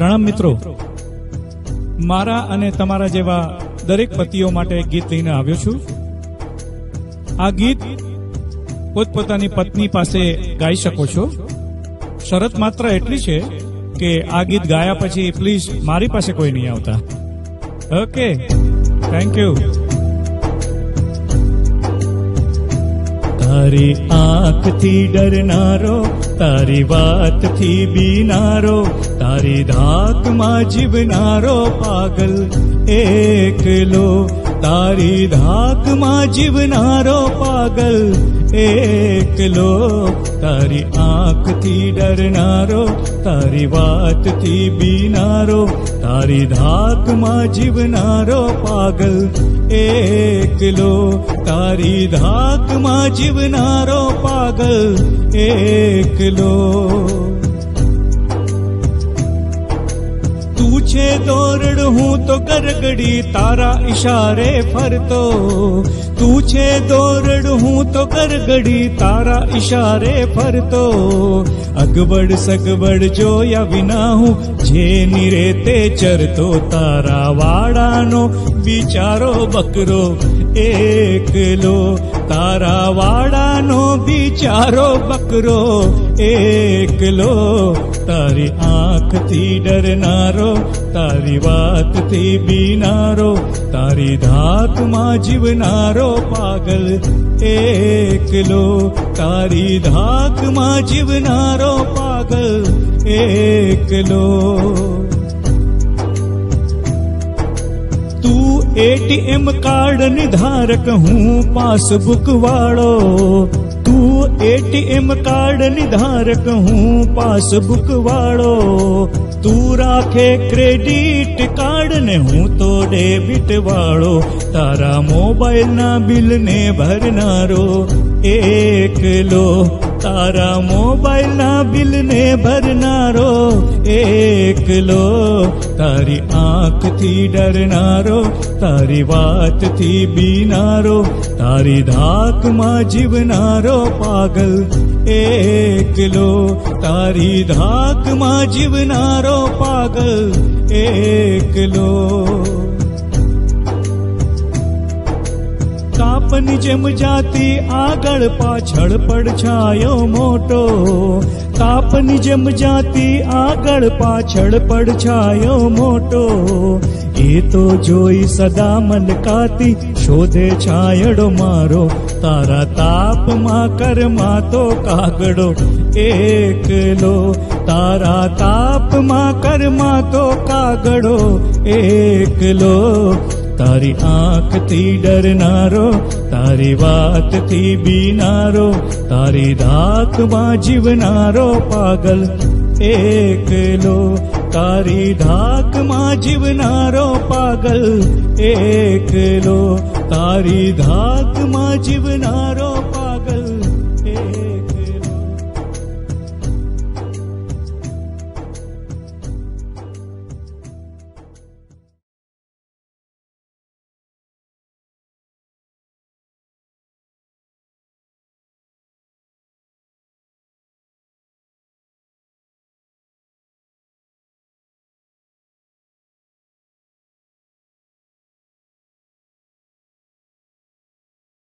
પ્રણામ મિત્રો. મારા અને તમારા જેવા દરેક પતિઓ માટે ગીત લઈને આવ્યો છું. આ ગીત પોતપોતાની પત્ની પાસે ગાઈ શકો છો. શરત માત્ર એટલી છે કે આ ગીત ગાયા પછી પ્લીઝ મારી પાસે કોઈ નહીં આવતા. ઓકે થેન્ક યુ તારી આંખથી ડરનારો તારી વાતથી બીનારો તારી ધાકમાં જીવનારો પાગલ એકલો તારી ધાકમાં જીવનારો પાગલ એકલો તારી આંખથી ડરનારો, તારી વાતથી બીનારો, તારી ધાકમાં જીવનારો પાગલ એકલો તારી ધાકમાં જીવનારો પાગલ એકલો તું છે દોરડ હું તો ગરગડી, તારા ઈશારે ફરતો. તું છે દોરડ, હું તો કરગડી તારા ઈશારે ફરતો. અગબડ સગબડ જોયા વિના હું જેની રેતે ચરતો. તારા વાડાનો બિચારો બકરો એકલો. તારા વાડાનો બિચારો બકરો એકલો. તારી આંખથી ડરનારો તારી વાતથી બીનારો, તારી ધાકમાં જીવનારો પાગલ એકલો, તારી ધાકમાં જીવનારો પાગલ એકલો. તું એટીએમ કાર્ડની ધારક, હું પાસબુક વાળો. તું એટીએમ કાર્ડની ધારક, હું પાસબુક વાળો. તું રાખે ક્રેડિટ કાર્ડ ને હું તો ડેબિટ વાળો. તારા મોબાઈલ ના બિલ ને ભરનારો. એકલો તારા મોબાઈલ ના બિલ ને ભરનારો. એકલો તારી આંખથી ડરનારો. તારી વાતથી બીનારો. તારી ધાકમાં જીવનારો પાગલ. એકલો તારી ધાકમાં જીવનારો પાગલ એકલો કાપની જેમ જાતી આગળ પાછળ પડછાયો મોટો. તાપની જેમ જાતી આગળ પાછળ પડછાયો મોટો. એ તો જોઈ સદા મન કાતી, શોધે છાયડો મારો. તારા તાપમાં કરમાં તો કાગડો. એકલો તારા તાપમાં કરમાં તો કાગડો. એકલો તારી આંખથી ડરનારો, તારી વાતથી બીનારો, તારી ધાકમાં જીવનારો પાગલ એકલો, તારી ધાકમાં જીવનારો પાગલ એકલો, તારી ધાકમાં જીવનારો